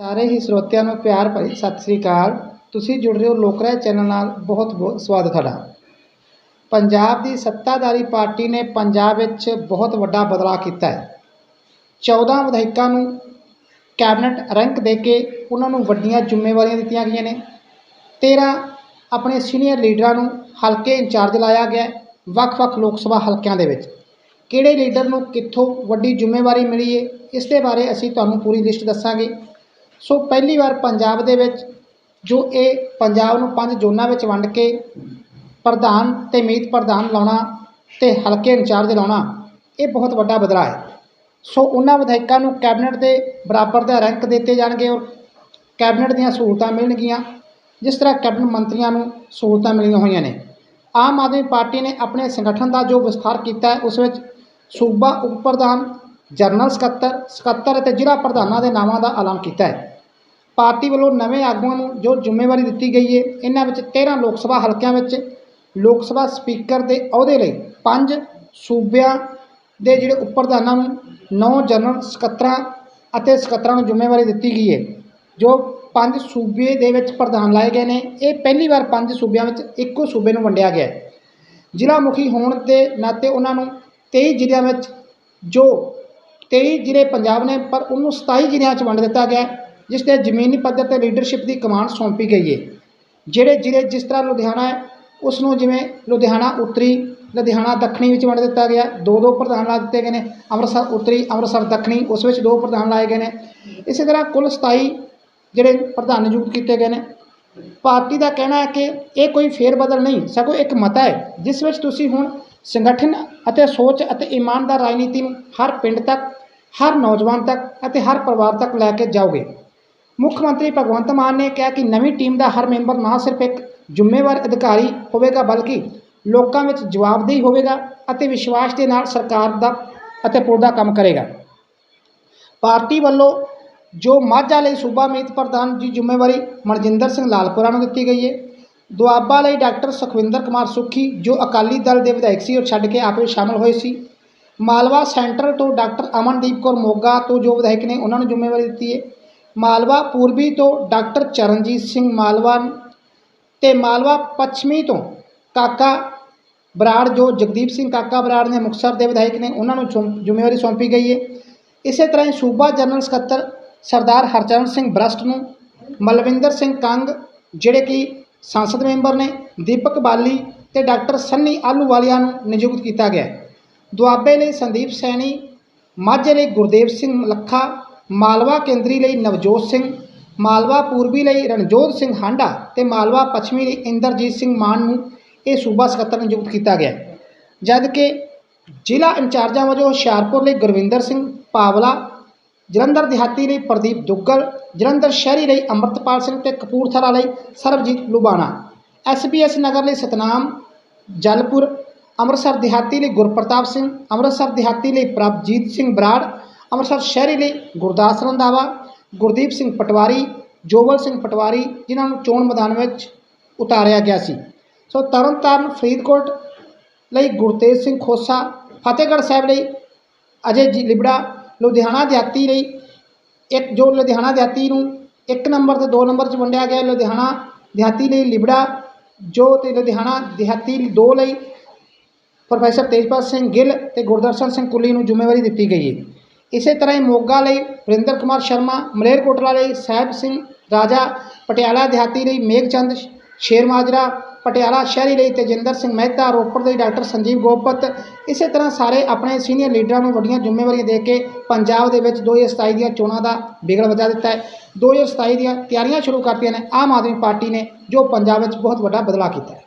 ਸਾਰੇ ਹੀ ਸਰੋਤਿਆਂ ਨੂੰ ਪਿਆਰ ਭਰੀ ਸਤਿ ਸ੍ਰੀ ਅਕਾਲ। ਤੁਸੀਂ ਜੁੜ ਰਹੇ ਹੋ ਲੋਕਰਾਏ ਚੈਨਲ ਨਾਲ। ਬਹੁਤ ਬਹੁਤ ਸਵਾਗਤ ਤੁਹਾਡਾ। ਪੰਜਾਬ ਦੀ ਸੱਤਾਧਾਰੀ ਪਾਰਟੀ ਨੇ ਪੰਜਾਬ ਵਿੱਚ ਬਹੁਤ ਵੱਡਾ ਬਦਲਾਅ ਕੀਤਾ ਹੈ। 14 ਵਿਧਾਇਕਾਂ ਨੂੰ ਕੈਬਨਿਟ ਰੈਂਕ ਦੇ ਕੇ ਉਹਨਾਂ ਨੂੰ ਵੱਡੀਆਂ ਜ਼ਿੰਮੇਵਾਰੀਆਂ ਦਿੱਤੀਆਂ ਗਈਆਂ ਨੇ। 13 ਆਪਣੇ ਸੀਨੀਅਰ ਲੀਡਰਾਂ ਨੂੰ ਹਲਕੇ ਇੰਚਾਰਜ ਲਾਇਆ ਗਿਆ ਵੱਖ-ਵੱਖ ਲੋਕ ਸਭਾ ਹਲਕਿਆਂ ਦੇ ਵਿੱਚ। ਕਿਹੜੇ ਲੀਡਰ ਨੂੰ ਕਿੱਥੋਂ ਵੱਡੀ ਜ਼ਿੰਮੇਵਾਰੀ ਮਿਲੀ ਹੈ, ਇਸ ਦੇ ਬਾਰੇ ਅਸੀਂ ਤੁਹਾਨੂੰ ਪੂਰੀ ਲਿਸਟ ਦੱਸਾਂਗੇ। ਸੋ ਪਹਿਲੀ ਵਾਰ ਪੰਜਾਬ ਦੇ ਵਿੱਚ ਜੋ ਇਹ ਪੰਜਾਬ ਨੂੰ ਪੰਜ ਜ਼ੋਨਾਂ ਵਿੱਚ ਵੰਡ ਕੇ ਪ੍ਰਧਾਨ ਤੇ ਮੀਤ ਪ੍ਰਧਾਨ ਲਾਉਣਾ ਤੇ ਹਲਕੇ ਇੰਚਾਰਜ ਲਾਉਣਾ, ਇਹ ਬਹੁਤ ਵੱਡਾ ਬਦਲਾਅ ਹੈ। ਸੋ ਉਹਨਾਂ ਵਿਧਾਇਕਾਂ ਨੂੰ ਕੈਬਨਿਟ ਦੇ ਬਰਾਬਰ ਦਾ ਰੈਂਕ ਦਿੱਤੇ ਜਾਣਗੇ ਔਰ ਕੈਬਨਿਟ ਦੀਆਂ ਸਹੂਲਤਾਂ ਮਿਲਣਗੀਆਂ, ਜਿਸ ਤਰ੍ਹਾਂ ਕੈਬਨਿਟ ਮੰਤਰੀਆਂ ਨੂੰ ਸਹੂਲਤਾਂ ਮਿਲੀਆਂ ਹੋਈਆਂ ਨੇ। ਆਮ ਆਦਮੀ ਪਾਰਟੀ ਨੇ ਆਪਣੇ ਸੰਗਠਨ ਦਾ ਜੋ ਵਿਸਥਾਰ ਕੀਤਾ ਹੈ, ਉਸ ਵਿੱਚ ਸੂਬਾ ਉਪ ਪ੍ਰਧਾਨ, ਜਨਰਲ ਸਕੱਤਰ ਸਕੱਤਰ ਅਤੇ ਜ਼ਿਲ੍ਹਾ ਪ੍ਰਧਾਨਾਂ ਦੇ ਨਾਵਾਂ ਦਾ ਐਲਾਨ ਕੀਤਾ ਹੈ। ਪਾਰਟੀ ਵੱਲੋਂ ਨਵੇਂ ਆਗੂਆਂ ਨੂੰ ਜੋ ਜ਼ਿੰਮੇਵਾਰੀ ਦਿੱਤੀ ਗਈ ਹੈ, ਇਹਨਾਂ ਵਿੱਚ 13 ਲੋਕ ਸਭਾ ਹਲਕਿਆਂ ਵਿੱਚ ਲੋਕ ਸਭਾ ਸਪੀਕਰ ਦੇ ਅਹੁਦੇ ਲਈ ਪੰਜ ਸੂਬਿਆਂ ਦੇ ਜਿਹੜੇ ਉਪ ਪ੍ਰਧਾਨਾਂ ਨੂੰ ਨੌ ਜਨਰਲ ਸਕੱਤਰਾਂ ਅਤੇ ਸਕੱਤਰਾਂ ਨੂੰ ਜ਼ਿੰਮੇਵਾਰੀ ਦਿੱਤੀ ਗਈ ਹੈ, ਜੋ ਪੰਜ ਸੂਬੇ ਦੇ ਵਿੱਚ ਪ੍ਰਧਾਨ ਲਾਏ ਗਏ ਨੇ। ਇਹ ਪਹਿਲੀ ਵਾਰ ਪੰਜ ਸੂਬਿਆਂ ਵਿੱਚ ਇੱਕੋ ਸੂਬੇ ਨੂੰ ਵੰਡਿਆ ਗਿਆ ਹੈ। ਜ਼ਿਲ੍ਹਾ ਮੁਖੀ ਹੋਣ ਦੇ ਨਾਤੇ ਉਹਨਾਂ ਨੂੰ 23 ਜ਼ਿਲ੍ਹਿਆਂ ਵਿੱਚ ਜੋ 23 ਜ਼ਿਲ੍ਹੇ ਪੰਜਾਬ ਨੇ, ਪਰ ਉਹਨੂੰ 27 ਜ਼ਿਲ੍ਹਿਆਂ 'ਚ ਵੰਡ ਦਿੱਤਾ ਗਿਆ ਜਿਸ 'ਤੇ ਜ਼ਮੀਨੀ ਪੱਧਰ ਤੇ ਲੀਡਰਸ਼ਿਪ ਦੀ ਕਮਾਂਡ ਸੌਂਪੀ ਗਈ ਹੈ ਜਿਹੜੇ ਜ਼ਿਲ੍ਹੇ ਜਿਸ ਤਰ੍ਹਾਂ ਲੁਧਿਆਣਾ ਹੈ ਉਸ ਨੂੰ ਜਿਵੇਂ ਲੁਧਿਆਣਾ ਉੱਤਰੀ, ਲੁਧਿਆਣਾ ਦੱਖਣੀ ਵਿੱਚ ਵੰਡ ਦਿੱਤਾ ਗਿਆ। ਦੋ ਦੋ ਪ੍ਰਧਾਨ ਲਾ ਦਿੱਤੇ ਗਏ ਨੇ, ਅੰਮ੍ਰਿਤਸਰ ਉੱਤਰੀ, ਅੰਮ੍ਰਿਤਸਰ ਦੱਖਣੀ, ਉਸ ਵਿੱਚ ਦੋ ਪ੍ਰਧਾਨ ਲਾਏ ਗਏ ਨੇ। ਇਸੇ ਤਰ੍ਹਾਂ ਕੁੱਲ 27 ਜਿਹੜੇ ਪ੍ਰਧਾਨ ਨਿਯੁਕਤ ਕੀਤੇ ਗਏ ਨੇ। ਪਾਰਟੀ ਦਾ ਕਹਿਣਾ ਹੈ ਕਿ ਇਹ ਕੋਈ ਫੇਰ ਬਦਲ ਨਹੀਂ, ਸਗੋਂ ਇੱਕ ਮਤਾ ਹੈ, ਜਿਸ ਵਿੱਚ ਤੁਸੀਂ ਹੁਣ ਸੰਗਠਨ ਅਤੇ ਸੋਚ ਅਤੇ ਇਮਾਨਦਾਰ ਰਾਜਨੀਤੀ ਨੂੰ ਹਰ ਪਿੰਡ ਤੱਕ, ਹਰ ਨੌਜਵਾਨ ਤੱਕ ਅਤੇ ਹਰ ਪਰਿਵਾਰ ਤੱਕ ਲੈ ਕੇ ਜਾਓਗੇ। ਮੁੱਖ ਮੰਤਰੀ ਭਗਵੰਤ ਮਾਨ ਨੇ ਕਿਹਾ ਕਿ ਨਵੀਂ ਟੀਮ ਦਾ ਹਰ ਮੈਂਬਰ ਨਾ ਸਿਰਫ ਇੱਕ ਜ਼ਿੰਮੇਵਾਰ ਅਧਿਕਾਰੀ ਹੋਵੇਗਾ, ਬਲਕਿ ਲੋਕਾਂ ਵਿੱਚ ਜਵਾਬਦੇਹੀ ਹੋਵੇਗਾ ਅਤੇ ਵਿਸ਼ਵਾਸ ਦੇ ਨਾਲ ਸਰਕਾਰ ਦਾ ਅਤੇ ਪੁਰ ਦਾ ਕੰਮ ਕਰੇਗਾ। ਪਾਰਟੀ ਵੱਲੋਂ ਜੋ ਮਾਝਾ ਲਈ ਸੂਬਾ ਮੀਤ ਪ੍ਰਧਾਨ ਦੀ ਜ਼ਿੰਮੇਵਾਰੀ ਮਨਜਿੰਦਰ ਸਿੰਘ ਲਾਲਪੁਰਾ ਨੂੰ ਦਿੱਤੀ ਗਈ ਹੈ, ਦੁਆਬਾ ਲਈ ਡਾਕਟਰ ਸੁਖਵਿੰਦਰ ਕੁਮਾਰ ਸੁੱਖੀ, ਜੋ ਅਕਾਲੀ ਦਲ ਦੇ ਵਿਧਾਇਕ ਸੀ, ਉਹ ਛੱਡ ਕੇ ਆਪੇ ਸ਼ਾਮਲ ਹੋਏ ਸੀ। ਮਾਲਵਾ ਸੈਂਟਰ ਤੋਂ ਡਾਕਟਰ ਅਮਨਦੀਪ ਕੌਰ ਮੋਗਾ ਤੋਂ ਜੋ ਵਿਧਾਇਕ ਨੇ, ਉਹਨਾਂ ਨੂੰ ਜ਼ਿੰਮੇਵਾਰੀ ਦਿੱਤੀ ਹੈ। ਮਾਲਵਾ ਪੂਰਬੀ ਤੋਂ ਡਾਕਟਰ ਚਰਨਜੀਤ ਸਿੰਘ ਮਾਲਵਾ ਤੇ ਮਾਲਵਾ ਪੱਛਮੀ ਤੋਂ ਕਾਕਾ ਬਰਾੜ, ਜੋ ਜਗਦੀਪ ਸਿੰਘ ਕਾਕਾ ਬਰਾੜ ਨੇ ਮੁਕਤਸਰ ਦੇ ਵਿਧਾਇਕ ਨੇ, ਉਹਨਾਂ ਨੂੰ ਸੌਂ- ਜ਼ਿੰਮੇਵਾਰੀ ਸੌਂਪੀ ਗਈ ਹੈ ਇਸੇ ਤਰ੍ਹਾਂ ਹੀ ਸੂਬਾ ਜਨਰਲ ਸਕੱਤਰ ਸਰਦਾਰ ਹਰਚਰਨ ਸਿੰਘ ਬ੍ਰਸਟ ਨੂੰ ਮਲਵਿੰਦਰ ਸਿੰਘ ਕੰਗ, ਜਿਹੜੇ ਕਿ ਸੰਸਦ ਮੈਂਬਰ ਨੇ, ਦੀਪਕ ਬਾਲੀ ਤੇ ਡਾਕਟਰ ਸੰਨੀ ਆਲੂਵਾਲੀਆ ਨੂੰ ਨਿਯੁਕਤ ਕੀਤਾ ਗਿਆ। ਦੁਆਬੇ ਲਈ ਸੰਦੀਪ ਸੈਣੀ, ਮਾਝੇ ਲਈ ਗੁਰਦੇਵ ਸਿੰਘ ਲੱਖਾ ਮਾਲਵਾ ਕੇਂਦਰੀ ਲਈ ਨਵਜੋਤ ਸਿੰਘ, ਮਾਲਵਾ ਪੂਰਬੀ ਲਈ ਰਣਜੋਤ ਸਿੰਘ ਹਾਂਡਾ ਤੇ ਮਾਲਵਾ ਪੱਛਮੀ ਲਈ ਇੰਦਰਜੀਤ ਸਿੰਘ ਮਾਨ ਨੂੰ ਇਹ ਸੂਬਾ ਸਕੱਤਰ ਨਿਯੁਕਤ ਕੀਤਾ ਗਿਆ ਹੈ। ਜਦ ਕਿ ਜ਼ਿਲ੍ਹਾ ਇੰਚਾਰਜਾਂ ਵਜੋਂ ਹੁਸ਼ਿਆਰਪੁਰ ਲਈ ਗੁਰਵਿੰਦਰ ਸਿੰਘ ਪਾਵਲਾ, ਜਲੰਧਰ ਦਿਹਾਤੀ ਲਈ ਪ੍ਰਦੀਪ ਦੁੱਗਲ, ਜਲੰਧਰ ਸ਼ਹਿਰੀ ਲਈ ਅੰਮ੍ਰਿਤਪਾਲ ਸਿੰਘ ਤੇ ਕਪੂਰਥਲਾ ਲਈ ਸਰਬਜੀਤ ਲੁਬਾਣਾ ਐਸਬੀਐਸ ਨਗਰ ਲਈ ਸਤਨਾਮ ਜਲਪੁਰ, ਅੰਮ੍ਰਿਤਸਰ ਦਿਹਾਤੀ ਲਈ ਗੁਰਪ੍ਰਤਾਪ ਸਿੰਘ, ਅੰਮ੍ਰਿਤਸਰ ਦਿਹਾਤੀ ਲਈ ਪ੍ਰਭਜੀਤ ਸਿੰਘ ਬਰਾੜ ਅੰਮ੍ਰਿਤਸਰ ਸ਼ਹਿਰੀ ਲਈ ਗੁਰਦਾਸ ਰੰਧਾਵਾ, ਗੁਰਦੀਪ ਸਿੰਘ ਪਟਵਾਰੀ, ਜੋਬਲ ਸਿੰਘ ਪਟਵਾਰੀ ਜਿਨ੍ਹਾਂ ਨੂੰ ਚੋਣ ਮੈਦਾਨ ਵਿੱਚ ਉਤਾਰਿਆ ਗਿਆ ਸੀ। ਸੋ ਤਰਨਤਾਰਨ ਫਰੀਦਕੋਟ ਲਈ ਗੁਰਤੇਜ ਸਿੰਘ ਖੋਸਾ, ਫਤਿਹਗੜ੍ਹ ਸਾਹਿਬ ਲਈ ਅਜੇ ਜੀ ਲਿਬੜਾ, ਲੁਧਿਆਣਾ ਦਿਹਾਤੀ ਲਈ ਇੱਕ ਜੋ ਲੁਧਿਆਣਾ ਦਿਹਾਤੀ ਨੂੰ ਇੱਕ ਨੰਬਰ ਤੇ ਦੋ ਨੰਬਰ 'ਚ ਵੰਡਿਆ ਗਿਆ, ਲੁਧਿਆਣਾ ਦਿਹਾਤੀ ਲਈ ਲਿਬੜਾ, ਜੋ ਤੇ ਲੁਧਿਆਣਾ ਦਿਹਾਤੀ ਦੋ ਲਈ ਪ੍ਰੋਫੈਸਰ ਤੇਜਪਾਲ ਸਿੰਘ ਗਿੱਲ ਤੇ ਗੁਰਦਰਸ਼ਨ ਸਿੰਘ ਕੁੱਲੀ ਨੂੰ ਜ਼ਿੰਮੇਵਾਰੀ ਦਿੱਤੀ ਗਈ ਹੈ। ਇਸੇ ਤਰ੍ਹਾਂ ਹੀ ਮੋਗਾ ਲਈ ਵਰਿੰਦਰ ਕੁਮਾਰ ਸ਼ਰਮਾ ਮਲੇਰਕੋਟਲਾ ਲਈ ਸਾਹਿਬ ਸਿੰਘ ਰਾਜਾ, ਪਟਿਆਲਾ ਦਿਹਾਤੀ ਲਈ ਮੇਘਚੰਦ ਸ਼ੇਰਮਾਜਰਾ ਪਟਿਆਲਾ ਸ਼ਹਿਰੀ ਲਈ ਤੇਜਿੰਦਰ ਸਿੰਘ ਮਹਿਤਾ, ਰੋਪੜ ਲਈ ਡਾਕਟਰ ਸੰਜੀਵ ਗੋਪਤ। ਇਸੇ ਤਰ੍ਹਾਂ ਸਾਰੇ ਆਪਣੇ ਸੀਨੀਅਰ ਲੀਡਰਾਂ ਨੂੰ ਵੱਡੀਆਂ ਜ਼ਿੰਮੇਵਾਰੀਆਂ ਦੇ ਕੇ ਪੰਜਾਬ ਦੇ ਵਿੱਚ 2027 ਦੀਆਂ ਚੋਣਾਂ ਦਾ ਬਿਗਲ ਵਜਾ ਦਿੱਤਾ ਹੈ। 2027 ਦੀਆਂ ਤਿਆਰੀਆਂ ਸ਼ੁਰੂ ਕਰਤੀਆਂ ਨੇ ਆਮ ਆਦਮੀ ਪਾਰਟੀ ਨੇ, ਜੋ ਪੰਜਾਬ ਵਿੱਚ ਬਹੁਤ ਵੱਡਾ ਬਦਲਾਅ ਕੀਤਾ ਹੈ।